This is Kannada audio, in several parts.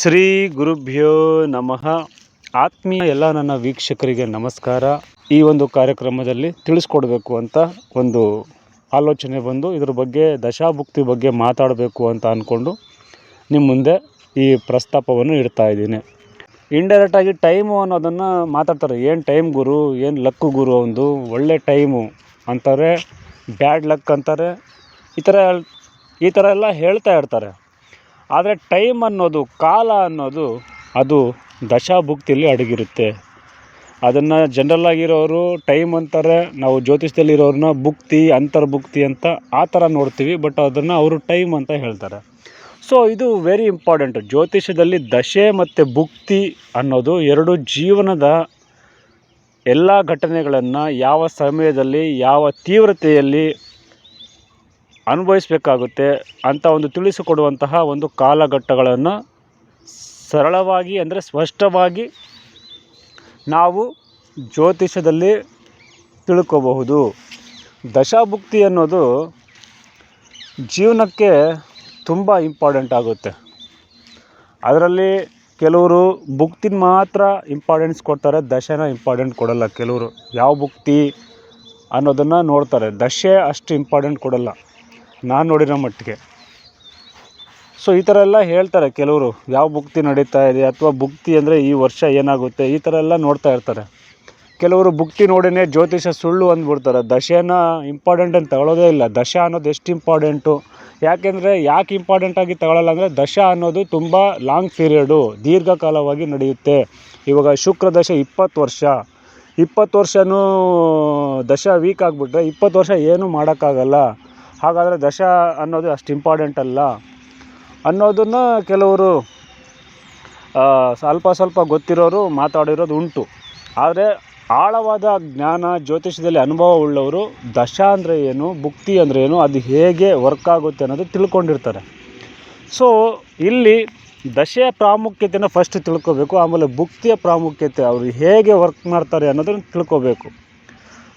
ಶ್ರೀ ಗುರುಭ್ಯೋ ನಮಃ. ಆತ್ಮೀಯ ಎಲ್ಲ ನನ್ನ ವೀಕ್ಷಕರಿಗೆ ನಮಸ್ಕಾರ. ಈ ಒಂದು ಕಾರ್ಯಕ್ರಮದಲ್ಲಿ ತಿಳಿಸ್ಕೊಡ್ಬೇಕು ಅಂತ ಒಂದು ಆಲೋಚನೆ ಬಂದು, ಇದ್ರ ಬಗ್ಗೆ ದಶಾಭುಕ್ತಿ ಬಗ್ಗೆ ಮಾತಾಡಬೇಕು ಅಂತ ಅಂದ್ಕೊಂಡು ನಿಮ್ಮ ಮುಂದೆ ಈ ಪ್ರಸ್ತಾಪವನ್ನು ಇಡ್ತಾ ಇದ್ದೀನಿ. ಇಂಡೈರೆಕ್ಟಾಗಿ ಟೈಮು ಅನ್ನೋದನ್ನು ಮಾತಾಡ್ತಾರೆ. ಏನು ಟೈಮ್ ಗುರು, ಏನು ಲಕ್ಕು ಗುರು ಒಂದು ಒಳ್ಳೆ ಟೈಮು ಅಂತಾರೆ ಬ್ಯಾಡ್ ಲಕ್ ಅಂತಾರೆ. ಈ ಥರ ಈ ಥರ ಎಲ್ಲ ಹೇಳ್ತಾ ಇರ್ತಾರೆ. ಆದರೆ ಟೈಮ್ ಅನ್ನೋದು, ಕಾಲ ಅನ್ನೋದು, ಅದು ದಶಾಭುಕ್ತಿಯಲ್ಲಿ ಅಡಗಿರುತ್ತೆ. ಅದನ್ನು ಜನರಲ್ಲಾಗಿರೋರು ಟೈಮ್ ಅಂತಾರೆ, ನಾವು ಜ್ಯೋತಿಷ್ಯದಲ್ಲಿರೋರನ್ನ ಭುಕ್ತಿ, ಅಂತರ್ಭುಕ್ತಿ ಅಂತ ಆ ಥರ ನೋಡ್ತೀವಿ ಬಟ್ ಅದನ್ನು ಅವರು ಟೈಮ್ ಅಂತ ಹೇಳ್ತಾರೆ. ಸೊ ಇದು ವೆರಿ ಇಂಪಾರ್ಟೆಂಟ್ ಜ್ಯೋತಿಷ್ಯದಲ್ಲಿ ದಶೆ ಮತ್ತು ಭುಕ್ತಿ ಅನ್ನೋದು ಎರಡು ಜೀವನದ ಎಲ್ಲ ಘಟನೆಗಳನ್ನು ಯಾವ ಸಮಯದಲ್ಲಿ, ಯಾವ ತೀವ್ರತೆಯಲ್ಲಿ ಅನುಭವಿಸಬೇಕಾಗುತ್ತೆ ಅಂತ ಒಂದು ತಿಳಿಸಿಕೊಡುವಂತಹ ಒಂದು ಕಾಲಘಟ್ಟಗಳನ್ನು ಸರಳವಾಗಿ ಅಂದರೆ ಸ್ಪಷ್ಟವಾಗಿ ನಾವು ಜ್ಯೋತಿಷದಲ್ಲಿ ತಿಳ್ಕೋಬಹುದು. ದಶಾಭುಕ್ತಿ ಅನ್ನೋದು ಜೀವನಕ್ಕೆ ತುಂಬ ಇಂಪಾರ್ಟೆಂಟ್ ಆಗುತ್ತೆ. ಅದರಲ್ಲಿ ಕೆಲವರು ಭುಕ್ತಿನ ಮಾತ್ರ ಇಂಪಾರ್ಟೆನ್ಸ್ ಕೊಡ್ತಾರೆ, ದಶೆನ ಇಂಪಾರ್ಟೆಂಟ್ ಕೊಡಲ್ಲ ಕೆಲವರು. ಯಾವ ಭುಕ್ತಿ ಅನ್ನೋದನ್ನು ನೋಡ್ತಾರೆ. ದಶೆ ಅಷ್ಟು ಇಂಪಾರ್ಟೆಂಟ್ ಕೊಡಲ್ಲ. ನಾನು ನೋಡಿರೋ ಮಟ್ಟಿಗೆ. ಸೊ ಈ ಥರ ಎಲ್ಲ ಹೇಳ್ತಾರೆ ಕೆಲವರು. ಯಾವ ಭುಕ್ತಿ ನಡೀತಾ ಇದೆ ಅಥವಾ ಭುಕ್ತಿ ಅಂದರೆ ಈ ವರ್ಷ ಏನಾಗುತ್ತೆ, ಈ ಥರ ಎಲ್ಲ ನೋಡ್ತಾ ಇರ್ತಾರೆ. ಕೆಲವರು ಭುಕ್ತಿ ನೋಡಿನೇ ಜ್ಯೋತಿಷ ಸುಳ್ಳು ಅಂದ್ಬಿಡ್ತಾರೆ. ದಶೆನ ಇಂಪಾರ್ಟೆಂಟ್ ಅಂತ ತಗೊಳ್ಳೋದೇ ಇಲ್ಲ. ದಶ ಅನ್ನೋದು ಎಷ್ಟು ಇಂಪಾರ್ಟೆಂಟು ಯಾಕೆಂದರೆ ಯಾಕೆ ಇಂಪಾರ್ಟೆಂಟಾಗಿ ತಗೊಳ್ಳಲ್ಲ ಅಂದರೆ ದಶ ಅನ್ನೋದು ತುಂಬ ಲಾಂಗ್ ಪೀರಿಯಡು ದೀರ್ಘಕಾಲವಾಗಿ ನಡೆಯುತ್ತೆ. ಇವಾಗ ಶುಕ್ರ ದಶೆ ಇಪ್ಪತ್ತು ವರ್ಷ. ಇಪ್ಪತ್ತು ವರ್ಷವೂ ದಶ ವೀಕ್ ಆಗಿಬಿಟ್ರೆ ಇಪ್ಪತ್ತು ವರ್ಷ ಏನೂ ಮಾಡೋಕ್ಕಾಗಲ್ಲ. ಹಾಗಾದರೆ ದಶ ಅನ್ನೋದು ಅಷ್ಟು ಇಂಪಾರ್ಟೆಂಟ್ ಅಲ್ಲ. ಅನ್ನೋದನ್ನು ಕೆಲವರು ಸ್ವಲ್ಪ ಸ್ವಲ್ಪ ಗೊತ್ತಿರೋರು ಮಾತಾಡಿರೋದು ಉಂಟು. ಆದರೆ ಆಳವಾದ ಜ್ಞಾನ, ಜ್ಯೋತಿಷ್ಯದಲ್ಲಿ ಅನುಭವ ಉಳ್ಳವರು ದಶ ಅಂದರೆ ಏನು, ಭುಕ್ತಿ ಅಂದರೆ ಏನು, ಅದು ಹೇಗೆ ವರ್ಕ್ ಆಗುತ್ತೆ ಅನ್ನೋದು ತಿಳ್ಕೊಂಡಿರ್ತಾರೆ. ಸೊ ಇಲ್ಲಿ ದಶೆಯ ಪ್ರಾಮುಖ್ಯತೆಯನ್ನು ಫಸ್ಟ್ ತಿಳ್ಕೋಬೇಕು, ಆಮೇಲೆ ಭುಕ್ತಿಯ ಪ್ರಾಮುಖ್ಯತೆ, ಅವರು ಹೇಗೆ ವರ್ಕ್ ಮಾಡ್ತಾರೆ ಅನ್ನೋದನ್ನು ತಿಳ್ಕೊಬೇಕು.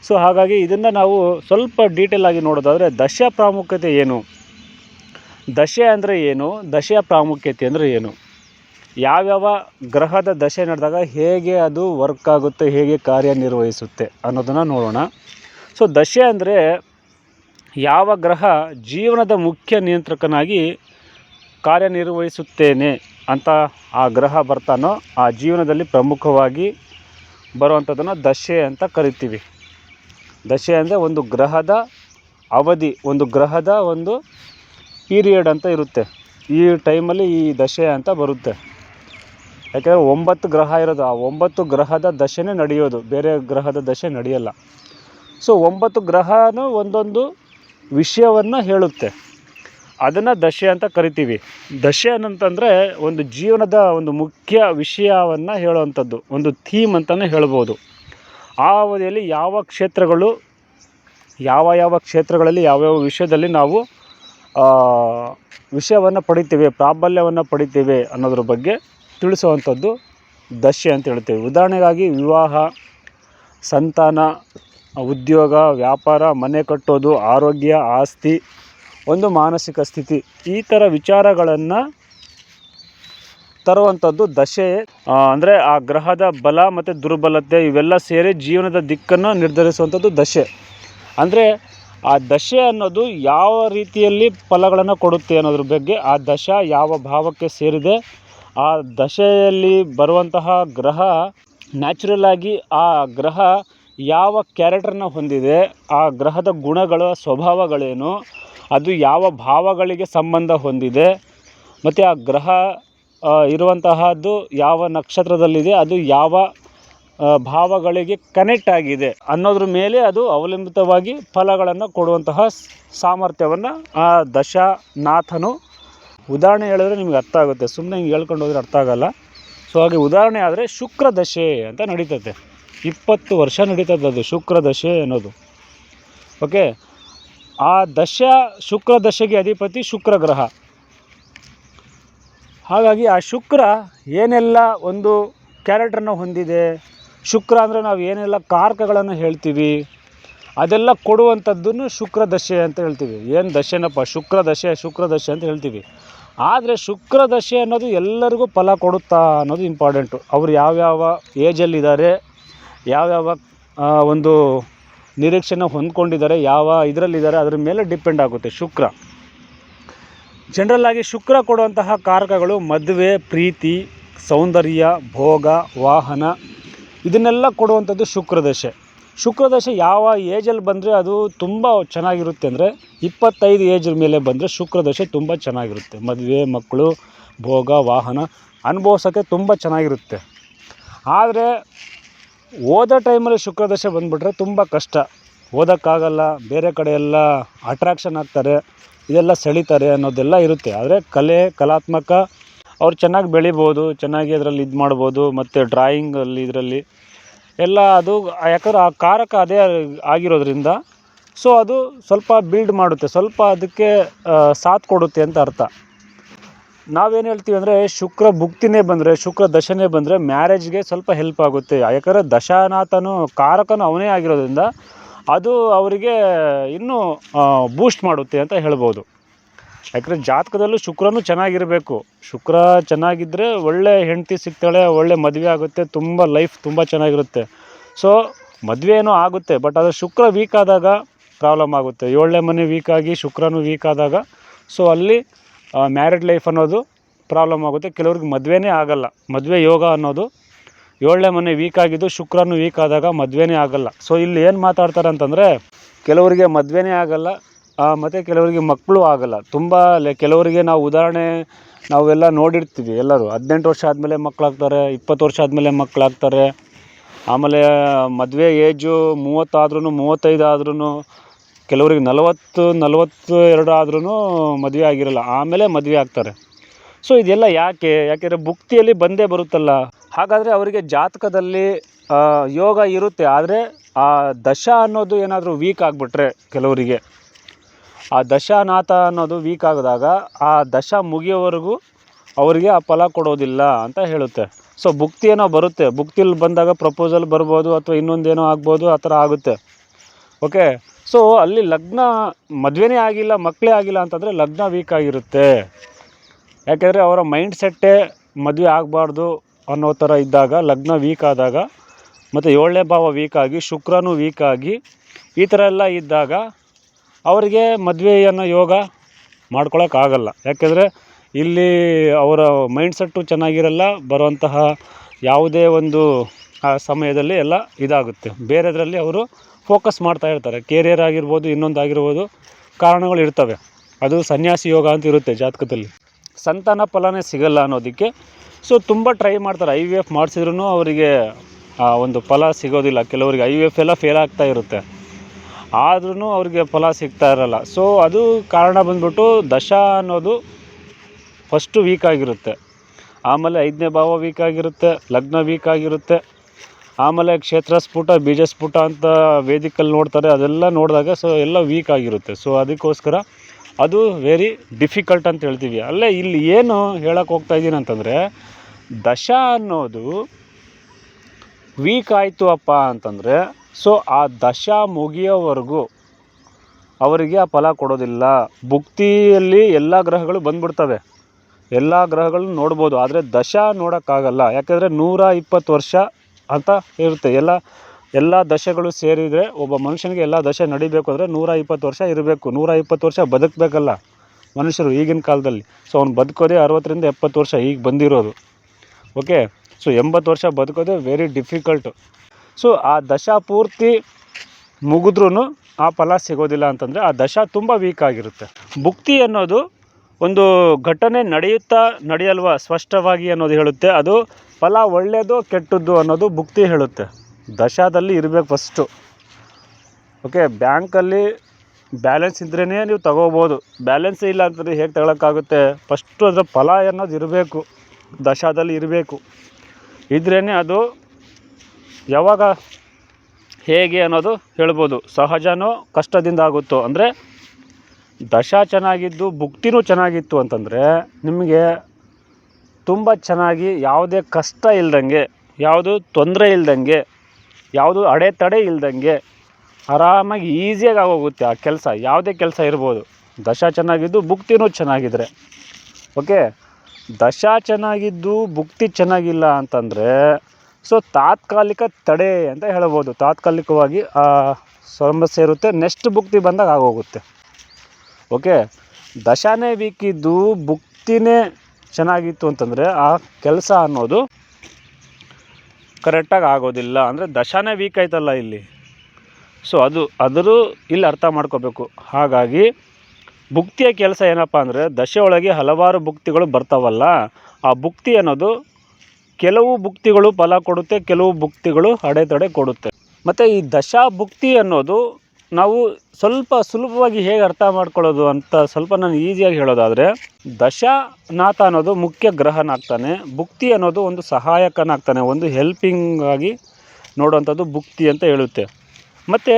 ಸೊ ಹಾಗಾಗಿ ಇದನ್ನು ನಾವು ಸ್ವಲ್ಪ ಡೀಟೇಲ್ ಆಗಿ ನೋಡೋದಾದರೆ ದಶ ಪ್ರಾಮುಖ್ಯತೆ ಏನು? ದಶೆ ಅಂದರೆ ಏನು? ದಶೆಯ ಪ್ರಾಮುಖ್ಯತೆ ಅಂದರೆ ಏನು? ಯಾವ್ಯಾವ ಗ್ರಹದ ದಶೆ ನಡೆದಾಗ ಹೇಗೆ ಅದು ವರ್ಕ್ ಆಗುತ್ತೆ, ಹೇಗೆ ಕಾರ್ಯನಿರ್ವಹಿಸುತ್ತೆ ಅನ್ನೋದನ್ನು ನೋಡೋಣ. ಸೊ ದಶೆ ಅಂದರೆ ಯಾವ ಗ್ರಹ ಜೀವನದ ಮುಖ್ಯ ನಿಯಂತ್ರಕನಾಗಿ ಕಾರ್ಯನಿರ್ವಹಿಸುತ್ತೇನೆ ಅಂತ ಆ ಗ್ರಹ ಬರ್ತಾನೋ ಆ ಜೀವನದಲ್ಲಿ ಪ್ರಮುಖವಾಗಿ ಬರುವಂಥದ್ದನ್ನು ದಶೆ ಅಂತ ಕರಿತೀವಿ. ದಶೆ ಅಂದರೆ ಒಂದು ಗ್ರಹದ ಅವಧಿ, ಒಂದು ಗ್ರಹದ ಒಂದು ಪೀರಿಯಡ್ ಅಂತ ಇರುತ್ತೆ. ಈ ಟೈಮಲ್ಲಿ ಈ ದಶೆ ಅಂತ ಬರುತ್ತೆ. ಯಾಕೆಂದರೆ ಒಂಬತ್ತು ಗ್ರಹ ಇರೋದು, ಆ ಒಂಬತ್ತು ಗ್ರಹದ ದಶೆನೇ ನಡೆಯೋದು. ಬೇರೆ ಗ್ರಹದ ದಶೆ ನಡೆಯಲ್ಲ. ಸೊ ಒಂಬತ್ತು ಗ್ರಹನೂ ಒಂದೊಂದು ವಿಷಯವನ್ನು ಹೇಳುತ್ತೆ. ಅದನ್ನು ದಶೆ ಅಂತ ಕರಿತೀವಿ. ದಶೆ ಅಂತಂದರೆ ಒಂದು ಜೀವನದ ಒಂದು ಮುಖ್ಯ ವಿಷಯವನ್ನು ಹೇಳುವಂಥದ್ದು. ಒಂದು ಥೀಮ್ ಅಂತಲೇ ಹೇಳ್ಬೋದು. ಆ ಅವಧಿಯಲ್ಲಿ ಯಾವ ಕ್ಷೇತ್ರಗಳು, ಯಾವ ಯಾವ ಕ್ಷೇತ್ರಗಳಲ್ಲಿ ಯಾವ್ಯಾವ ವಿಷಯದಲ್ಲಿ ನಾವು ವಿಷಯವನ್ನು ಪಡಿತೀವಿ, ಪ್ರಾಬಲ್ಯವನ್ನು ಪಡಿತೀವಿ ಅನ್ನೋದ್ರ ಬಗ್ಗೆ ತಿಳಿಸುವಂಥದ್ದು ದಶೆ ಅಂತ ಹೇಳ್ತೀವಿ. ಉದಾಹರಣೆಗಾಗಿ ವಿವಾಹ, ಸಂತಾನ, ಉದ್ಯೋಗ, ವ್ಯಾಪಾರ, ಮನೆ ಕಟ್ಟೋದು, ಆರೋಗ್ಯ, ಆಸ್ತಿ, ಒಂದು ಮಾನಸಿಕ ಸ್ಥಿತಿ, ಈ ಥರ ವಿಚಾರಗಳನ್ನು ತರುವಂಥದ್ದು ದಶೆ ಅಂದರೆ ಆ ಗ್ರಹದ ಬಲ ಮತ್ತು ದುರ್ಬಲತೆ ಇವೆಲ್ಲ ಸೇರಿ ಜೀವನದ ದಿಕ್ಕನ್ನು ನಿರ್ಧರಿಸುವಂಥದ್ದು ದಶೆ. ಅಂದರೆ ಆ ದಶೆ ಅನ್ನೋದು ಯಾವ ರೀತಿಯಲ್ಲಿ ಫಲಗಳನ್ನು ಕೊಡುತ್ತೆ ಅನ್ನೋದ್ರ ಬಗ್ಗೆ ಆ ದಶ ಯಾವ ಭಾವಕ್ಕೆ ಸೇರಿದೆ, ಆ ದಶೆಯಲ್ಲಿ ಬರುವಂತಹ ಗ್ರಹ ನ್ಯಾಚುರಲ್ ಆಗಿ ಆ ಗ್ರಹ ಯಾವ ಕ್ಯಾರೆಕ್ಟರ್ನ ಹೊಂದಿದೆ, ಆ ಗ್ರಹದ ಗುಣಗಳ ಸ್ವಭಾವಗಳೇನು, ಅದು ಯಾವ ಭಾವಗಳಿಗೆ ಸಂಬಂಧ ಹೊಂದಿದೆ, ಮತ್ತು ಆ ಗ್ರಹ ಇರುವಂತಹದ್ದು ಯಾವ ನಕ್ಷತ್ರದಲ್ಲಿದೆ, ಅದು ಯಾವ ಭಾವಗಳಿಗೆ ಕನೆಕ್ಟ್ ಆಗಿದೆ ಅನ್ನೋದ್ರ ಮೇಲೆ ಅದು ಅವಲಂಬಿತವಾಗಿ ಫಲಗಳನ್ನು ಕೊಡುವಂತಹ ಸಾಮರ್ಥ್ಯವನ್ನು ಆ ದಶನಾಥನು ಉದಾಹರಣೆ ಹೇಳಿದ್ರೆ ನಿಮ್ಗೆ ಅರ್ಥ ಆಗುತ್ತೆ. ಸುಮ್ಮನೆ ಹಿಂಗೆ ಹೇಳ್ಕೊಂಡು ಹೋದ್ರೆ ಅರ್ಥ ಆಗೋಲ್ಲ. ಸೊ ಹಾಗೆ ಉದಾಹರಣೆ ಆದರೆ ಶುಕ್ರ ದಶೆ ಅಂತ ನಡೀತದೆ ಇಪ್ಪತ್ತು ವರ್ಷ ನಡೀತದೆ ಅದು ಶುಕ್ರ ದಶೆ ಅನ್ನೋದು. ಓಕೆ ಆ ದಶ ಶುಕ್ರ ದಶೆಗೆ ಅಧಿಪತಿ ಶುಕ್ರ ಗ್ರಹ. ಹಾಗಾಗಿ ಆ ಶುಕ್ರ ಏನೆಲ್ಲ ಒಂದು ಕ್ಯಾರೆಕ್ಟರ್ನ ಹೊಂದಿದೆ, ಶುಕ್ರ ಅಂದರೆ ನಾವು ಏನೆಲ್ಲ ಕಾರಕಗಳನ್ನು ಹೇಳ್ತೀವಿ, ಅದೆಲ್ಲ ಕೊಡುವಂಥದ್ದನ್ನು ಶುಕ್ರ ದಶೆ ಅಂತ ಹೇಳ್ತೀವಿ. ಏನು ದಶೆನಪ್ಪ? ಶುಕ್ರ ದಶೆ ಶುಕ್ರ ದಶೆ ಅಂತ ಹೇಳ್ತೀವಿ. ಆದರೆ ಶುಕ್ರ ದಶೆ ಅನ್ನೋದು ಎಲ್ಲರಿಗೂ ಫಲ ಕೊಡುತ್ತಾ ಅನ್ನೋದು ಇಂಪಾರ್ಟೆಂಟು ಅವ್ರು ಯಾವ್ಯಾವ ಏಜಲ್ಲಿದ್ದಾರೆ, ಯಾವ್ಯಾವ ಒಂದು ನಿರೀಕ್ಷೆನ ಹೊಂದ್ಕೊಂಡಿದ್ದಾರೆ, ಯಾವ ಇದರಲ್ಲಿದ್ದಾರೆ, ಅದ್ರ ಮೇಲೆ ಡಿಪೆಂಡ್ ಆಗುತ್ತೆ ಶುಕ್ರ. ಜನರಲ್ ಆಗಿ ಶುಕ್ರ ಕೊಡುವಂತಹ ಕಾರಕಗಳು ಮದುವೆ, ಪ್ರೀತಿ, ಸೌಂದರ್ಯ, ಭೋಗ, ವಾಹನ, ಇದನ್ನೆಲ್ಲ ಕೊಡುವಂಥದ್ದು ಶುಕ್ರದಶೆ ಶುಕ್ರದಶೆ ಯಾವ ಏಜಲ್ಲಿ ಬಂದರೆ ಅದು ತುಂಬ ಚೆನ್ನಾಗಿರುತ್ತೆ ಅಂದರೆ ಇಪ್ಪತ್ತೈದು ಏಜ್ ಮೇಲೆ ಬಂದರೆ ಶುಕ್ರದಶೆ ತುಂಬ ಚೆನ್ನಾಗಿರುತ್ತೆ. ಮದುವೆ, ಮಕ್ಕಳು, ಭೋಗ, ವಾಹನ ಅನುಭವಿಸೋಕ್ಕೆ ತುಂಬ ಚೆನ್ನಾಗಿರುತ್ತೆ. ಆದರೆ ಓದೋ ಟೈಮಲ್ಲಿ ಶುಕ್ರದಶೆ ಬಂದುಬಿಟ್ರೆ ತುಂಬ ಕಷ್ಟ. ಓದೋಕ್ಕಾಗಲ್ಲ, ಬೇರೆ ಕಡೆ ಎಲ್ಲ ಅಟ್ರಾಕ್ಷನ್ ಆಗ್ತಾರೆ. ಇದೆಲ್ಲ ಸೆಳೀತಾರೆ ಅನ್ನೋದೆಲ್ಲ ಇರುತ್ತೆ. ಆದರೆ ಕಲೆ ಕಲಾತ್ಮಕ ಅವ್ರು ಚೆನ್ನಾಗಿ ಬೆಳಿಬೋದು, ಚೆನ್ನಾಗಿ ಅದರಲ್ಲಿ ಇದು ಮಾಡ್ಬೋದು, ಮತ್ತು ಡ್ರಾಯಿಂಗಲ್ಲಿ ಇದರಲ್ಲಿ ಎಲ್ಲ ಅದು ಯಾಕಂದ್ರೆ ಆ ಕಾರಕ ಅದೇ ಆಗಿರೋದ್ರಿಂದ ಸೊ ಅದು ಸ್ವಲ್ಪ ಬಿಲ್ಡ್ ಮಾಡುತ್ತೆ, ಸ್ವಲ್ಪ ಅದಕ್ಕೆ ಸಾಥ್ ಕೊಡುತ್ತೆ ಅಂತ ಅರ್ಥ. ನಾವೇನು ಹೇಳ್ತೀವಿ ಅಂದರೆ ಶುಕ್ರ ಭುಕ್ತಿನೇ ಬಂದರೆ, ಶುಕ್ರ ದಶನೇ ಬಂದರೆ ಮ್ಯಾರೇಜ್ಗೆ ಸ್ವಲ್ಪ ಹೆಲ್ಪ್ ಆಗುತ್ತೆ. ಯಾಕಂದರೆ ದಶಾನಾಥನು, ಕಾರಕನು ಅವನೇ ಆಗಿರೋದ್ರಿಂದ ಅದು ಅವರಿಗೆ ಇನ್ನೂ ಬೂಸ್ಟ್ ಮಾಡುತ್ತೆ ಅಂತ ಹೇಳ್ಬೋದು. ಯಾಕಂದರೆ ಜಾತಕದಲ್ಲೂ ಶುಕ್ರನು ಚೆನ್ನಾಗಿರಬೇಕು. ಶುಕ್ರ ಚೆನ್ನಾಗಿದ್ದರೆ ಒಳ್ಳೆ ಹೆಂಡತಿ ಸಿಗ್ತಾಳೆ, ಒಳ್ಳೆ ಮದುವೆ ಆಗುತ್ತೆ, ತುಂಬ ಲೈಫ್ ತುಂಬ ಚೆನ್ನಾಗಿರುತ್ತೆ. ಸೊ ಮದುವೆ ಏನೋ ಆಗುತ್ತೆ ಬಟ್ ಅದು ಶುಕ್ರ ವೀಕ್ ಆದಾಗ ಪ್ರಾಬ್ಲಮ್ ಆಗುತ್ತೆ. ಏಳನೇ ಮನೆ ವೀಕ್ ಆಗಿ ಶುಕ್ರನೂ ವೀಕ್ ಆದಾಗ ಸೊ ಅಲ್ಲಿ ಮ್ಯಾರಿಡ್ ಲೈಫ್ ಅನ್ನೋದು ಪ್ರಾಬ್ಲಮ್ ಆಗುತ್ತೆ. ಕೆಲವ್ರಿಗೆ ಮದುವೆನೇ ಆಗಲ್ಲ. ಮದುವೆ ಯೋಗ ಅನ್ನೋದು ಏಳನೇ ಮನೆ ವೀಕ್ ಆಗಿದ್ದು ಶುಕ್ರನು ವೀಕ್ ಆದಾಗ ಮದುವೆನೇ ಆಗಲ್ಲ. ಸೊ ಇಲ್ಲಿ ಏನು ಮಾತಾಡ್ತಾರೆ ಅಂತಂದರೆ, ಕೆಲವರಿಗೆ ಮದುವೆನೇ ಆಗಲ್ಲ ಮತ್ತು ಕೆಲವರಿಗೆ ಮಕ್ಕಳು ಆಗಲ್ಲ. ತುಂಬ ಕೆಲವರಿಗೆ ನಾವು ಉದಾಹರಣೆ ನಾವೆಲ್ಲ ನೋಡಿರ್ತೀವಿ ಎಲ್ಲರೂ. ಹದಿನೆಂಟು ವರ್ಷ ಆದಮೇಲೆ ಮಕ್ಕಳಾಗ್ತಾರೆ, ಇಪ್ಪತ್ತು ವರ್ಷ ಆದಮೇಲೆ ಮಕ್ಕಳಾಗ್ತಾರೆ. ಆಮೇಲೆ, ಮದುವೆ ಏಜು ಮೂವತ್ತಾದ್ರೂ ಮೂವತ್ತೈದು ಆದ್ರೂ ಕೆಲವರಿಗೆ ನಲವತ್ತು ನಲವತ್ತು ಎರಡು ಆದ್ರೂ ಮದುವೆ ಆಗಿರಲ್ಲ. ಆಮೇಲೆ ಮದುವೆ ಆಗ್ತಾರೆ. ಸೊ ಇದೆಲ್ಲ ಯಾಕೆ? ಯಾಕೆಂದರೆ ಭುಕ್ತಿಯಲ್ಲಿ ಬಂದೇ ಬರುತ್ತಲ್ಲ. ಹಾಗಾದರೆ ಅವರಿಗೆ ಜಾತಕದಲ್ಲಿ ಯೋಗ ಇರುತ್ತೆ. ಆದರೆ ಆ ದಶ ಅನ್ನೋದು ಏನಾದರೂ ವೀಕ್ ಆಗಿಬಿಟ್ರೆ ಕೆಲವರಿಗೆ. ಆ ದಶಾನಾಥ ಅನ್ನೋದು ವೀಕ್ ಆಗಿದಾಗ ಆ ದಶ ಮುಗಿಯೋವರೆಗೂ ಅವರಿಗೆ ಆ ಫಲ ಕೊಡೋದಿಲ್ಲ ಅಂತ ಹೇಳುತ್ತೆ. ಸೊ ಭುಕ್ತಿ ಏನೋ ಬರುತ್ತೆ. ಭುಕ್ತಿಲಿ ಬಂದಾಗ ಪ್ರಪೋಸಲ್ ಬರ್ಬೋದು ಅಥವಾ ಇನ್ನೊಂದೇನೋ ಆಗ್ಬೋದು, ಆ ಥರ ಆಗುತ್ತೆ. ಓಕೆ ಸೊ ಅಲ್ಲಿ ಲಗ್ನ ಮದುವೆನೇ ಆಗಿಲ್ಲ, ಮಕ್ಕಳೇ ಆಗಿಲ್ಲ ಅಂತಂದರೆ ಲಗ್ನ ವೀಕ್ ಆಗಿರುತ್ತೆ. ಯಾಕೆಂದರೆ ಅವರ ಮೈಂಡ್ ಸೆಟ್ಟೇ ಮದುವೆ ಆಗಬಾರ್ದು ಅನ್ನೋ ಥರ ಇದ್ದಾಗ, ಲಗ್ನ ವೀಕ್ ಆದಾಗ, ಮತ್ತು ಏಳನೇ ಭಾವ ವೀಕ್ ಆಗಿ, ಶುಕ್ರನೂ ವೀಕ್ ಆಗಿ, ಈ ಥರ ಎಲ್ಲ ಇದ್ದಾಗ ಅವರಿಗೆ ಮದುವೆಯನ್ನು ಯೋಗ ಮಾಡ್ಕೊಳಕ್ಕಾಗಲ್ಲ ಯಾಕೆಂದರೆ ಇಲ್ಲಿ ಅವರ ಮೈಂಡ್ ಸೆಟ್ಟು ಚೆನ್ನಾಗಿರಲ್ಲ, ಬರುವಂತಹ ಯಾವುದೇ ಒಂದು, ಆ, ಸಮಯದಲ್ಲಿ ಎಲ್ಲ ಇದಾಗುತ್ತೆ. ಬೇರೆದರಲ್ಲಿ ಅವರು ಫೋಕಸ್ ಮಾಡ್ತಾ ಇರ್ತಾರೆ. ಕೆರಿಯರ್ ಆಗಿರ್ಬೋದು ಇನ್ನೊಂದು ಆಗಿರ್ಬೋದು ಕಾರಣಗಳು ಇರ್ತವೆ. ಅದು ಸನ್ಯಾಸಿ ಯೋಗ ಅಂತ ಇರುತ್ತೆ ಜಾತಕದಲ್ಲಿ. ಸಂತಾನ ಫಲನೇ ಸಿಗಲ್ಲ ಅನ್ನೋದಕ್ಕೆ. ಸೊ ತುಂಬ ಟ್ರೈ ಮಾಡ್ತಾರೆ. ಐ ವಿ ಎಫ್ ಮಾಡಿಸಿದ್ರು ಅವರಿಗೆ ಒಂದು ಫಲ ಸಿಗೋದಿಲ್ಲ. ಕೆಲವರಿಗೆ ಐ ವಿ ಎಫ್ ಎಲ್ಲ ಫೇಲ್ ಆಗ್ತಾ ಇರುತ್ತೆ. ಆದ್ರೂ ಅವ್ರಿಗೆ ಫಲ ಸಿಗ್ತಾ ಇರಲ್ಲ. ಸೊ ಅದು ಕಾರಣ ಬಂದ್ಬಿಟ್ಟು ದಶ ಅನ್ನೋದು ಫಸ್ಟು ವೀಕ್ ಆಗಿರುತ್ತೆ. ಆಮೇಲೆ ಐದನೇ ಭಾವ ವೀಕ್ ಆಗಿರುತ್ತೆ, ಲಗ್ನ ವೀಕ್ ಆಗಿರುತ್ತೆ. ಆಮೇಲೆ ಕ್ಷೇತ್ರ ಸ್ಫುಟ ಬೀಜ ಸ್ಫುಟ ಅಂತ ವೇದಿಕಲ್ಲಿ ನೋಡ್ತಾರೆ. ಅದೆಲ್ಲ ನೋಡಿದಾಗ ಸೊ ಎಲ್ಲ ವೀಕ್ ಆಗಿರುತ್ತೆ. ಸೊ ಅದಕ್ಕೋಸ್ಕರ ಅದು ವೆರಿ ಡಿಫಿಕಲ್ಟ್ ಅಂತ ಹೇಳ್ತೀವಿ. ಅಲ್ಲೇ ಇಲ್ಲಿ ಏನು ಹೇಳಕ್ಕೆ ಹೋಗ್ತಾ ಇದ್ದೀನಿ ಅಂತಂದರೆ, ದಶ ಅನ್ನೋದು ವೀಕ್ ಆಯಿತು ಅಪ್ಪ ಅಂತಂದರೆ ಸೊ ಆ ದಶ ಮುಗಿಯೋವರೆಗೂ ಅವರಿಗೆ ಆ ಫಲ ಕೊಡೋದಿಲ್ಲ. ಭುಕ್ತಿಯಲ್ಲಿ ಎಲ್ಲ ಗ್ರಹಗಳು ಬಂದ್ಬಿಡ್ತವೆ. ಎಲ್ಲ ಗ್ರಹಗಳು ನೋಡ್ಬೋದು. ಆದರೆ ದಶ ನೋಡೋಕ್ಕಾಗಲ್ಲ. ಯಾಕೆಂದರೆ ನೂರ ಇಪ್ಪತ್ತು ವರ್ಷ ಅಂತ ಇರುತ್ತೆ. ಎಲ್ಲ ಎಲ್ಲ ದಶೆಗಳು ಸೇರಿದರೆ ಒಬ್ಬ ಮನುಷ್ಯನಿಗೆ ಎಲ್ಲ ದಶೆ ನಡಿಬೇಕು ಅಂದರೆ ನೂರ ಇಪ್ಪತ್ತು ವರ್ಷ ಇರಬೇಕು. ನೂರ ಇಪ್ಪತ್ತು ವರ್ಷ ಬದುಕಬೇಕಲ್ಲ ಮನುಷ್ಯರು ಈಗಿನ ಕಾಲದಲ್ಲಿ. ಸೊ ಅವ್ನು ಬದುಕೋದೇ ಅರವತ್ತರಿಂದ ಎಪ್ಪತ್ತು ವರ್ಷ ಈಗ ಬಂದಿರೋದು. ಓಕೆ ಸೊ ಎಂಬತ್ತು ವರ್ಷ ಬದುಕೋದೇ ವೆರಿ ಡಿಫಿಕಲ್ಟು ಸೊ ಆ ದಶ ಪೂರ್ತಿ ಮುಗಿದ್ರೂ ಆ ಫಲ ಸಿಗೋದಿಲ್ಲ ಅಂತಂದರೆ ಆ ದಶ ತುಂಬ ವೀಕ್ ಆಗಿರುತ್ತೆ. ಭುಕ್ತಿ ಅನ್ನೋದು ಒಂದು ಘಟನೆ ನಡೆಯುತ್ತಾ ನಡೆಯಲ್ವ ಸ್ಪಷ್ಟವಾಗಿ ಅನ್ನೋದು ಹೇಳುತ್ತೆ. ಅದು ಫಲ ಒಳ್ಳೆಯದು ಕೆಟ್ಟದ್ದು ಅನ್ನೋದು ಭುಕ್ತಿ ಹೇಳುತ್ತೆ. ದಶದಲ್ಲಿ ಇರಬೇಕು ಫಸ್ಟು ಓಕೆ ಬ್ಯಾಂಕಲ್ಲಿ ಬ್ಯಾಲೆನ್ಸ್ ಇದ್ರೇ ನೀವು ತಗೋಬೋದು. ಬ್ಯಾಲೆನ್ಸ್ ಇಲ್ಲ ಅಂತಂದರೆ ಹೇಗೆ ತಗೊಳಕ್ಕಾಗುತ್ತೆ? ಫಸ್ಟು ಅದರ ಫಲ ಅನ್ನೋದು ಇರಬೇಕು. ದಶಾದಲ್ಲಿ ಇರಬೇಕು. ಇದ್ರೇ ಅದು ಯಾವಾಗ ಹೇಗೆ ಅನ್ನೋದು ಹೇಳ್ಬೋದು. ಸಹಜನೋ ಕಷ್ಟದಿಂದ ಆಗುತ್ತೋ? ಅಂದರೆ ದಶ ಚೆನ್ನಾಗಿದ್ದು, ಭುಕ್ತಿನೂ ಚೆನ್ನಾಗಿತ್ತು ಅಂತಂದರೆ ನಿಮಗೆ ತುಂಬ ಚೆನ್ನಾಗಿ ಯಾವುದೇ ಕಷ್ಟ ಇಲ್ದಂಗೆ, ಯಾವುದು ತೊಂದರೆ ಇಲ್ದಂಗೆ ಯಾವುದು ಅಡೆತಡೆ ಇಲ್ದಂಗೆ ಆರಾಮಾಗಿ ಈಸಿಯಾಗಿ ಆಗೋಗುತ್ತೆ ಆ ಕೆಲಸ. ಯಾವುದೇ ಕೆಲಸ ಇರ್ಬೋದು. ದಶ ಚೆನ್ನಾಗಿದ್ದು ಭುಕ್ತಿನೂ ಚೆನ್ನಾಗಿದ್ರೆ. ಓಕೆ ದಶ ಚೆನ್ನಾಗಿದ್ದು ಭುಕ್ತಿ ಚೆನ್ನಾಗಿಲ್ಲ ಅಂತಂದರೆ ಸೊ ತಾತ್ಕಾಲಿಕ ತಡೆ ಅಂತ ಹೇಳ್ಬೋದು. ತಾತ್ಕಾಲಿಕವಾಗಿ ಆ ಸಮಸ್ಯೆ ಇರುತ್ತೆ ನೆಕ್ಸ್ಟ್ ಭುಕ್ತಿ ಬಂದಾಗ ಆಗೋಗುತ್ತೆ. ಓಕೆ ದಶಾನೇ ವೀಕಿದ್ದು ಭುಕ್ತಿನೇ ಚೆನ್ನಾಗಿತ್ತು ಅಂತಂದರೆ ಆ ಕೆಲಸ ಅನ್ನೋದು ಕರೆಕ್ಟಾಗಿ ಆಗೋದಿಲ್ಲ ಅಂದರೆ ದಶಾನೇ ವೀಕ್ ಆಯ್ತಲ್ಲ ಇಲ್ಲಿ. ಸೊ ಅದು, ಅದರೂ ಇಲ್ಲಿ ಅರ್ಥ ಮಾಡ್ಕೋಬೇಕು. ಹಾಗಾಗಿ, ಭುಕ್ತಿಯ ಕೆಲಸ ಏನಪ್ಪ ಅಂದರೆ ದಶೆ ಒಳಗೆ ಹಲವಾರು ಭುಕ್ತಿಗಳು ಬರ್ತಾವಲ್ಲ, ಆ ಭುಕ್ತಿ ಅನ್ನೋದು ಕೆಲವು ಭುಕ್ತಿಗಳು ಫಲ ಕೊಡುತ್ತೆ, ಕೆಲವು ಭುಕ್ತಿಗಳು ಅಡೆತಡೆ ಕೊಡುತ್ತೆ. ಮತ್ತು ಈ ದಶಾ ಭುಕ್ತಿ ಅನ್ನೋದು ನಾವು ಸ್ವಲ್ಪ ಸುಲಭವಾಗಿ ಹೇಗೆ ಅರ್ಥ ಮಾಡ್ಕೊಳ್ಳೋದು ಅಂತ ಸ್ವಲ್ಪ ನಾನು ಈಸಿಯಾಗಿ ಹೇಳೋದಾದರೆ, ದಶನಾಥ ಅನ್ನೋದು ಮುಖ್ಯ ಗ್ರಹನಾಗ್ತಾನೆ, ಭುಕ್ತಿ ಅನ್ನೋದು ಒಂದು ಸಹಾಯಕನಾಗ್ತಾನೆ, ಒಂದು ಹೆಲ್ಪಿಂಗ್ ಆಗಿ ನೋಡುವಂಥದ್ದು ಭುಕ್ತಿ ಅಂತ ಹೇಳುತ್ತೆ. ಮತ್ತು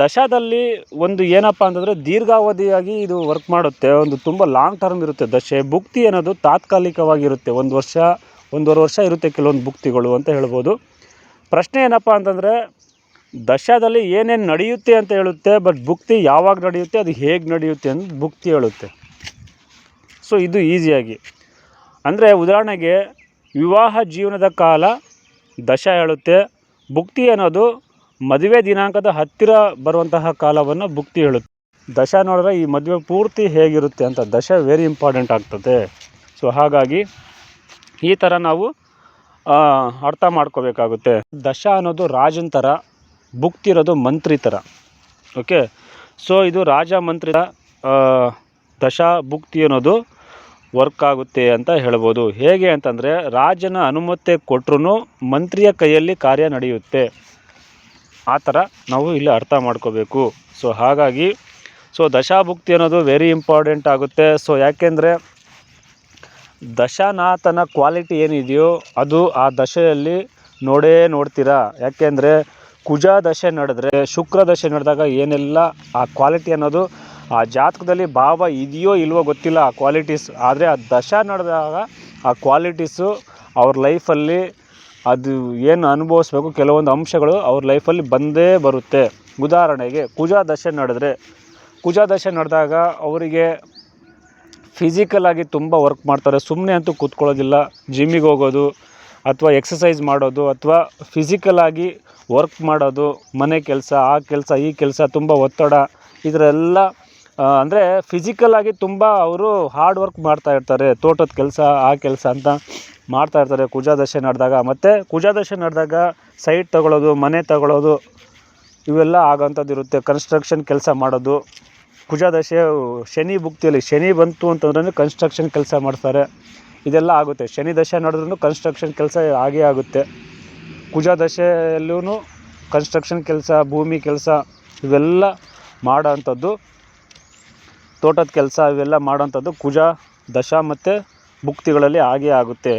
ದಶಾದಲ್ಲಿ ಒಂದು ಏನಪ್ಪ ಅಂತಂದರೆ ದೀರ್ಘಾವಧಿಯಾಗಿ ಇದು ವರ್ಕ್ ಮಾಡುತ್ತೆ, ಒಂದು ತುಂಬ ಲಾಂಗ್ ಟರ್ಮ್ ಇರುತ್ತೆ ದಶೆ. ಭುಕ್ತಿ ಅನ್ನೋದು ತಾತ್ಕಾಲಿಕವಾಗಿರುತ್ತೆ, ಒಂದು ವರ್ಷ, ಒಂದೂವರೆ ವರ್ಷ ಇರುತ್ತೆ ಕೆಲವೊಂದು ಭುಕ್ತಿಗಳು ಅಂತ ಹೇಳ್ಬೋದು. ಪ್ರಶ್ನೆ ಏನಪ್ಪ ಅಂತಂದರೆ ದಶಾದಲ್ಲಿ ಏನೇನು ನಡೆಯುತ್ತೆ ಅಂತ ಹೇಳುತ್ತೆ ಬಟ್ ಭುಕ್ತಿ ಯಾವಾಗ ನಡೆಯುತ್ತೆ, ಅದು ಹೇಗೆ ನಡೆಯುತ್ತೆ ಅಂತ ಭುಕ್ತಿ ಹೇಳುತ್ತೆ. ಸೊ ಇದು ಈಸಿಯಾಗಿ. ಅಂದರೆ ಉದಾಹರಣೆಗೆ, ವಿವಾಹ ಜೀವನದ ಕಾಲ ದಶ ಹೇಳುತ್ತೆ. ಭುಕ್ತಿ ಅನ್ನೋದು ಮದುವೆ ದಿನಾಂಕದ ಹತ್ತಿರ ಬರುವಂತಹ ಕಾಲವನ್ನು ಭುಕ್ತಿ ಹೇಳುತ್ತೆ. ದಶ ನೋಡಿದ್ರೆ ಈ ಮದುವೆ ಪೂರ್ತಿ ಹೇಗಿರುತ್ತೆ ಅಂತ ದಶ ವೆರಿ ಇಂಪಾರ್ಟೆಂಟ್ ಆಗ್ತದೆ. ಸೊ ಹಾಗಾಗಿ ಈ ಥರ ನಾವು ಅರ್ಥ ಮಾಡ್ಕೋಬೇಕಾಗುತ್ತೆ. ದಶ ಅನ್ನೋದು ರಾಜನ ಥರ ಭುಕ್ತಿ ಇರೋದು ಮಂತ್ರಿ ಥರ ಓಕೆ? ಸೊ ಇದು ರಾಜ ಮಂತ್ರಿ ದಶ ಭುಕ್ತಿ ಅನ್ನೋದು ವರ್ಕ್ ಆಗುತ್ತೆ ಅಂತ ಹೇಳ್ಬೋದು. ಹೇಗೆ ಅಂತಂದರೆ, ರಾಜನ ಅನುಮತಿ ಕೊಟ್ಟರು ಮಂತ್ರಿಯ ಕೈಯಲ್ಲಿ ಕಾರ್ಯ ನಡೆಯುತ್ತೆ. ಆ ಥರ ನಾವು ಇಲ್ಲಿ ಅರ್ಥ ಮಾಡ್ಕೋಬೇಕು. ಸೊ ಹಾಗಾಗಿ ಸೊ ದಶಾಭುಕ್ತಿ ಅನ್ನೋದು ವೆರಿ ಇಂಪಾರ್ಟೆಂಟ್ ಆಗುತ್ತೆ. ಸೊ ಯಾಕೆಂದರೆ, ದಶನಾಥನ ಕ್ವಾಲಿಟಿ ಏನಿದೆಯೋ ಅದು ಆ ದಶೆಯಲ್ಲಿ ನೋಡೇ ನೋಡ್ತೀರಾ? ಯಾಕೆಂದರೆ ಕುಜ ದಶೆ ನಡೆದ್ರೆ, ಶುಕ್ರ ದಶೆ ನಡೆದಾಗ ಏನೆಲ್ಲ ಆ ಕ್ವಾಲಿಟಿ ಅನ್ನೋದು, ಆ ಜಾತಕದಲ್ಲಿ ಭಾವ ಇದೆಯೋ ಇಲ್ವೋ ಗೊತ್ತಿಲ್ಲ ಆ ಕ್ವಾಲಿಟೀಸ್ ಆದರೆ ಆ ದಶ ನಡೆದಾಗ ಆ ಕ್ವಾಲಿಟೀಸು ಅವ್ರ ಲೈಫಲ್ಲಿ ಅದು ಏನು ಅನುಭವಿಸ್ಬೇಕು, ಕೆಲವೊಂದು ಅಂಶಗಳು ಅವ್ರ ಲೈಫಲ್ಲಿ ಬಂದೇ ಬರುತ್ತೆ. ಉದಾಹರಣೆಗೆ, ಕುಜ ದಶೆ ನಡೆದ್ರೆ, ಕುಜ ದಶೆ ನಡೆದಾಗ ಅವರಿಗೆ ಫಿಸಿಕಲ್ ಆಗಿ ತುಂಬ ವರ್ಕ್ ಮಾಡ್ತಾರೆ. ಸುಮ್ಮನೆ ಅಂತೂ ಕೂತ್ಕೊಳ್ಳೋದಿಲ್ಲ ಜಿಮ್ಮಿಗೆ ಹೋಗೋದು ಅಥವಾ ಎಕ್ಸಸೈಸ್ ಮಾಡೋದು ಅಥವಾ ಫಿಸಿಕಲ್ ಆಗಿ ವರ್ಕ್ ಮಾಡೋದು, ಮನೆ ಕೆಲಸ, ಆ ಕೆಲಸ, ಈ ಕೆಲಸ ತುಂಬ ಒತ್ತಡ, ಇದರೆಲ್ಲ ಅಂದರೆ ಫಿಸಿಕಲ್ ಆಗಿ ತುಂಬ ಅವರು ಹಾರ್ಡ್ ವರ್ಕ್ ಮಾಡ್ತಾ ಇರ್ತಾರೆ. ತೋಟದ ಕೆಲಸ, ಆ ಕೆಲಸ ಅಂತ ಮಾಡ್ತಾ ಇರ್ತಾರೆ. ಕುಜಾದಶೆ ನಡೆದಾಗ. ಮತ್ತು ಕುಜಾದಶೆ ನಡೆದಾಗ ಸೈಟ್ ತಗೊಳ್ಳೋದು ಮನೆ ತಗೊಳ್ಳೋದು ಇವೆಲ್ಲ ಆಗೋಂಥದ್ದು ಇರುತ್ತೆ. ಕನ್ಸ್ಟ್ರಕ್ಷನ್ ಕೆಲಸ ಮಾಡೋದು. ಕುಜಾದಶೆ ಶನಿ ಭುಕ್ತಿಯಲ್ಲಿ, ಶನಿ ಬಂತು ಅಂತಂದ್ರೆ ಕನ್ಸ್ಟ್ರಕ್ಷನ್ ಕೆಲಸ ಮಾಡ್ತಾರೆ. ಇದೆಲ್ಲ ಆಗುತ್ತೆ. ಶನಿ ದಶೆ ನಡೆದ್ರೂ ಕನ್ಸ್ಟ್ರಕ್ಷನ್ ಕೆಲಸ ಆಗೇ ಆಗುತ್ತೆ. ಕುಜ ದಶೆಯಲ್ಲೂ ಕನ್ಸ್ಟ್ರಕ್ಷನ್ ಕೆಲಸ, ಭೂಮಿ ಕೆಲಸ ಇವೆಲ್ಲ ಮಾಡೋ ಅಂಥದ್ದು ತೋಟದ ಕೆಲಸ ಇವೆಲ್ಲ ಮಾಡೋಂಥದ್ದು ಕುಜ ದಶ ಮತ್ತು ಭುಕ್ತಿಗಳಲ್ಲಿ ಆಗೇ ಆಗುತ್ತೆ.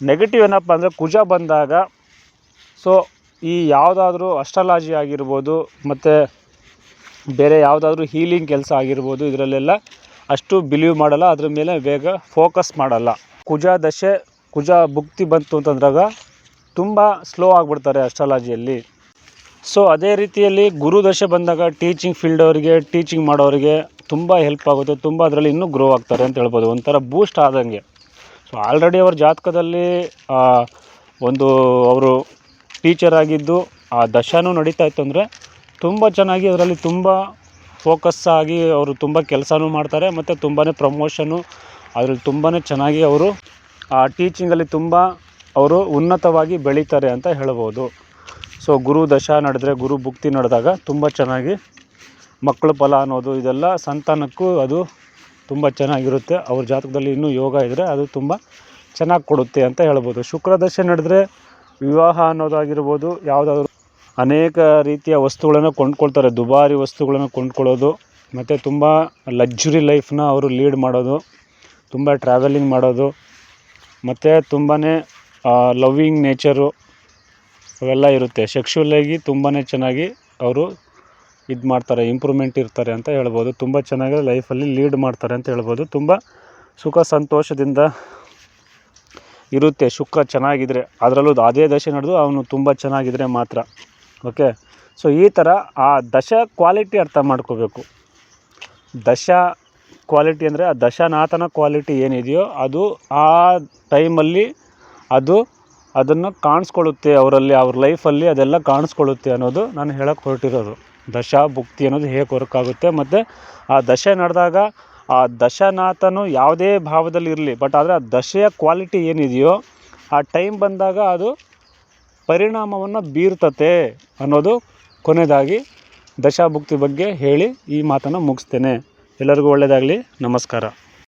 ನೆಗೆಟಿವ್ ಏನಪ್ಪ ಅಂದರೆ ಕುಜ ಬಂದಾಗ ಸೊ ಈ ಯಾವುದಾದ್ರೂ ಅಸ್ಟ್ರಾಲಜಿ ಆಗಿರ್ಬೋದು ಮತ್ತು ಬೇರೆ ಯಾವುದಾದ್ರೂ ಹೀಲಿಂಗ್ ಕೆಲಸ ಆಗಿರ್ಬೋದು ಇದರಲ್ಲೆಲ್ಲ ಅಷ್ಟು ಬಿಲೀವ್ ಮಾಡಲ್ಲ, ಅದ್ರ ಮೇಲೆ ಬೇಗ ಫೋಕಸ್ ಮಾಡಲ್ಲ. ಕುಜ ದಶೆ, ಕುಜ ಭುಕ್ತಿ ಬಂತು ಅಂತಂದಾಗ ತುಂಬ ಸ್ಲೋ ಆಗಿಬಿಡ್ತಾರೆ ಅಸ್ಟ್ರಾಲಜಿಯಲ್ಲಿ ಸೊ ಅದೇ ರೀತಿಯಲ್ಲಿ ಗುರು ದಶೆ ಬಂದಾಗ ಟೀಚಿಂಗ್ ಫೀಲ್ಡ್ ಅವರಿಗೆ ಟೀಚಿಂಗ್ ಮಾಡೋರಿಗೆ ತುಂಬ ಹೆಲ್ಪ್ ಆಗುತ್ತೆ, ತುಂಬ ಅದರಲ್ಲಿ ಇನ್ನೂ ಗ್ರೋ ಆಗ್ತಾರೆ ಅಂತ ಹೇಳ್ಬೋದು. ಒಂಥರ ಬೂಸ್ಟ್ ಆದಂಗೆ. ಸೊ ಆಲ್ರೆಡಿ ಅವ್ರ ಜಾತಕದಲ್ಲಿ ಒಂದು ಅವರು ಟೀಚರ್ ಆಗಿದ್ದು, ಆ ದಶಾನೂ ನಡೀತಾ ಇತ್ತು ಅಂದರೆ ತುಂಬ ಚೆನ್ನಾಗಿ ಅದರಲ್ಲಿ ತುಂಬ ಫೋಕಸ್ ಆಗಿ ಅವರು ತುಂಬ ಕೆಲಸನೂ ಮಾಡ್ತಾರೆ, ಮತ್ತು ತುಂಬಾ ಪ್ರಮೋಷನು ಅದ್ರಲ್ಲಿ ತುಂಬಾ ಚೆನ್ನಾಗಿ ಅವರು, ಆ ಟೀಚಿಂಗಲ್ಲಿ ತುಂಬ ಅವರು ಉನ್ನತವಾಗಿ ಬೆಳೀತಾರೆ ಅಂತ ಹೇಳ್ಬೋದು. ಸೊ ಗುರು ದಶ ನಡೆದ್ರೆ ಗುರು ಭುಕ್ತಿ ನಡೆದಾಗ ತುಂಬ ಚೆನ್ನಾಗಿ ಮಕ್ಕಳು ಫಲ ಅನ್ನೋದು ಇದೆಲ್ಲ ಸಂತಾನಕ್ಕೂ ಅದು ತುಂಬ ಚೆನ್ನಾಗಿರುತ್ತೆ. ಅವ್ರ ಜಾತಕದಲ್ಲಿ ಇನ್ನೂ ಯೋಗ ಇದ್ದರೆ ಅದು ತುಂಬ ಚೆನ್ನಾಗಿ ಕೊಡುತ್ತೆ ಅಂತ ಹೇಳ್ಬೋದು. ಶುಕ್ರ ದಶೆ ನಡೆದ್ರೆ ವಿವಾಹ ಅನ್ನೋದಾಗಿರ್ಬೋದು, ಯಾವುದಾದ್ರೂ ಅನೇಕ ರೀತಿಯ ವಸ್ತುಗಳನ್ನು ಕೊಂಡ್ಕೊಳ್ತಾರೆ. ದುಬಾರಿ ವಸ್ತುಗಳನ್ನು ಕೊಂಡ್ಕೊಳ್ಳೋದು, ಮತ್ತು ತುಂಬ ಲಗ್ಜುರಿ ಲೈಫ್ನ ಅವರು ಲೀಡ್ ಮಾಡೋದು, ತುಂಬ ಟ್ರಾವೆಲಿಂಗ್ ಮಾಡೋದು, ಮತ್ತು ತುಂಬಾ ಲವ್ವಿಂಗ್ ನೇಚರು ಅವೆಲ್ಲ ಇರುತ್ತೆ. ಸೆಕ್ಷುವಲಾಗಿ ತುಂಬಾ ಚೆನ್ನಾಗಿ ಅವರು ಇದು ಮಾಡ್ತಾರೆ ಇಂಪ್ರೂವ್ಮೆಂಟ್ ಇರ್ತಾರೆ ಅಂತ ಹೇಳ್ಬೋದು. ತುಂಬ ಚೆನ್ನಾಗಿ ಲೈಫಲ್ಲಿ ಲೀಡ್ ಮಾಡ್ತಾರೆ ಅಂತ ಹೇಳ್ಬೋದು. ತುಂಬ ಸುಖ ಸಂತೋಷದಿಂದ ಇರುತ್ತೆ. ಸುಖ ಚೆನ್ನಾಗಿದ್ದರೆ ಅದರಲ್ಲೂ ಅದೇ ದಶೆ ನಡೆದು ಅವನು ತುಂಬ ಚೆನ್ನಾಗಿದ್ದರೆ ಮಾತ್ರ. ಓಕೆ ಸೊ ಈ ಥರ ಆ ದಶ ಕ್ವಾಲಿಟಿ ಅರ್ಥ ಮಾಡ್ಕೋಬೇಕು. ದಶ ಕ್ವಾಲಿಟಿ ಅಂದರೆ ಆ ದಶನಾಥನ ಕ್ವಾಲಿಟಿ ಏನಿದೆಯೋ ಅದು ಆ ಟೈಮಲ್ಲಿ ಅದು ಅದನ್ನು ಕಾಣಿಸ್ಕೊಳ್ಳುತ್ತೆ, ಅವರಲ್ಲಿ, ಅವ್ರ ಲೈಫಲ್ಲಿ ಅದೆಲ್ಲ ಕಾಣಿಸ್ಕೊಳ್ಳುತ್ತೆ ಅನ್ನೋದು ನಾನು ಹೇಳಕ್ಕೆ ಹೊರಟಿರೋದು. ದಶ ಭುಕ್ತಿ ಅನ್ನೋದು ಹೇಗೆ ವರ್ಕ್ ಆಗುತ್ತೆ ಮತ್ತು ಆ ದಶೆ ನಡೆದಾಗ ಆ ದಶನಾಥನು ಯಾವುದೇ ಭಾವದಲ್ಲಿ ಇರಲಿ ಬಟ್ ಆದರೆ ಆ ದಶೆಯ ಕ್ವಾಲಿಟಿ ಏನಿದೆಯೋ ಆ ಟೈಮ್ ಬಂದಾಗ ಅದು ಪರಿಣಾಮವನ್ನು ಬೀರ್ತತೆ ಅನ್ನೋದು ಕೊನೆಯದಾಗಿ ದಶಾಭುಕ್ತಿ ಬಗ್ಗೆ ಹೇಳಿ ಈ ಮಾತನ್ನು ಮುಗಿಸ್ತೇನೆ. ಎಲ್ಲರಿಗೂ ಒಳ್ಳೆಯದಾಗಲಿ ನಮಸ್ಕಾರ.